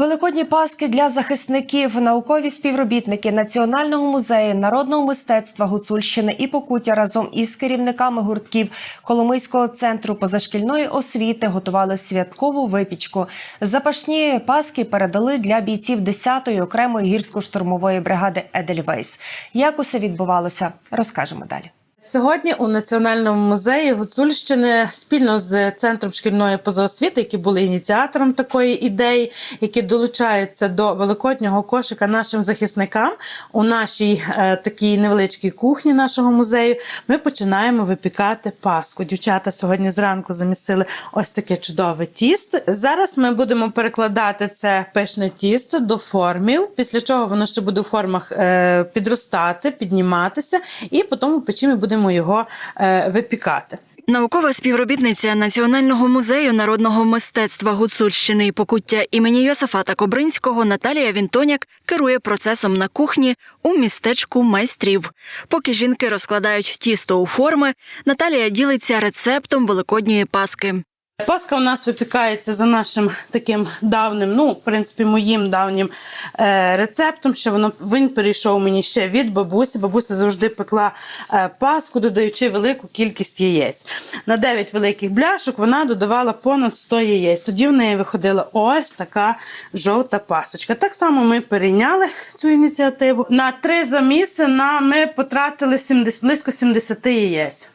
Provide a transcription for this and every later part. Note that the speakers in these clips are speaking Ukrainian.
Великодні паски для захисників, наукові співробітники Національного музею народного мистецтва Гуцульщини і Покуття разом із керівниками гуртків Коломийського центру позашкільної освіти готували святкову випічку. Запашні паски передали для бійців 10-ї окремої гірсько-штурмової бригади Едельвейс. Як усе відбувалося, розкажемо далі. Сьогодні у Національному музеї Гуцульщини спільно з центром шкільної позаосвіти, які були ініціатором такої ідеї, які долучаються до великоднього кошика нашим захисникам у нашій е, такій невеличкій кухні нашого музею. Ми починаємо випікати паску. Дівчата сьогодні зранку замісили ось таке чудове тісто. Зараз ми будемо перекладати це пишне тісто до формів, після чого воно ще буде в формах е, підростати, підніматися, і потім печі ми будемо його е, випікати. Наукова співробітниця Національного музею народного мистецтва Гуцульщини і покуття імені Йосифата Кобринського Наталія Вінтоняк керує процесом на кухні у містечку майстрів. Поки жінки розкладають тісто у форми, Наталія ділиться рецептом великодньої паски. Паска у нас випікається за нашим таким давним, ну, в принципі, моїм давнім е, рецептом. Що воно він перейшов мені ще від бабусі. Бабуся завжди пекла е, паску, додаючи велику кількість яєць. На 9 великих бляшок вона додавала понад 100 яєць. Тоді в неї виходила ось така жовта пасочка. Так само ми перейняли цю ініціативу. На три заміси ми потратили 70, близько 70 яєць.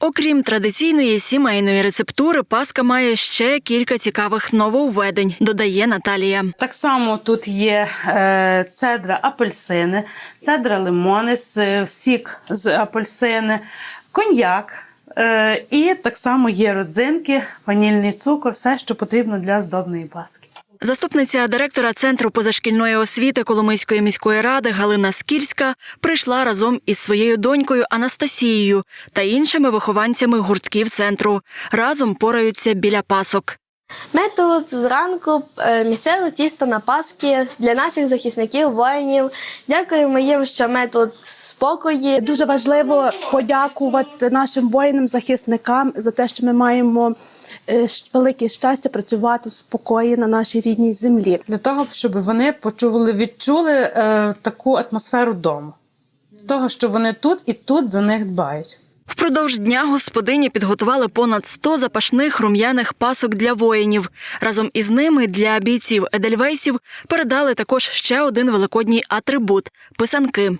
Окрім традиційної сімейної рецептури, паска має ще кілька цікавих нововведень, додає Наталія. Так само тут є е, цедра апельсини, цедра лимони, з- сік з апельсини, коньяк. Е, і так само є родзинки, ванільний цукор, все, що потрібно для здобної паски. Заступниця директора центру позашкільної освіти Коломийської міської ради Галина Скільська прийшла разом із своєю донькою Анастасією та іншими вихованцями гуртків центру. Разом пораються біля пасок. Тут зранку е, місили тісто на паски для наших захисників, воїнів. Дякуємо їм, що в спокої. Дуже важливо подякувати нашим воїнам-захисникам за те, що ми маємо е, велике щастя працювати в спокої на нашій рідній землі. Для того, щоб вони почули, відчули е, таку атмосферу дому. Того, що вони тут і тут за них дбають. Впродовж дня господині підготували понад 100 запашних рум'яних пасок для воїнів. Разом із ними для бійців Едельвейсів передали також ще один великодній атрибут писанки.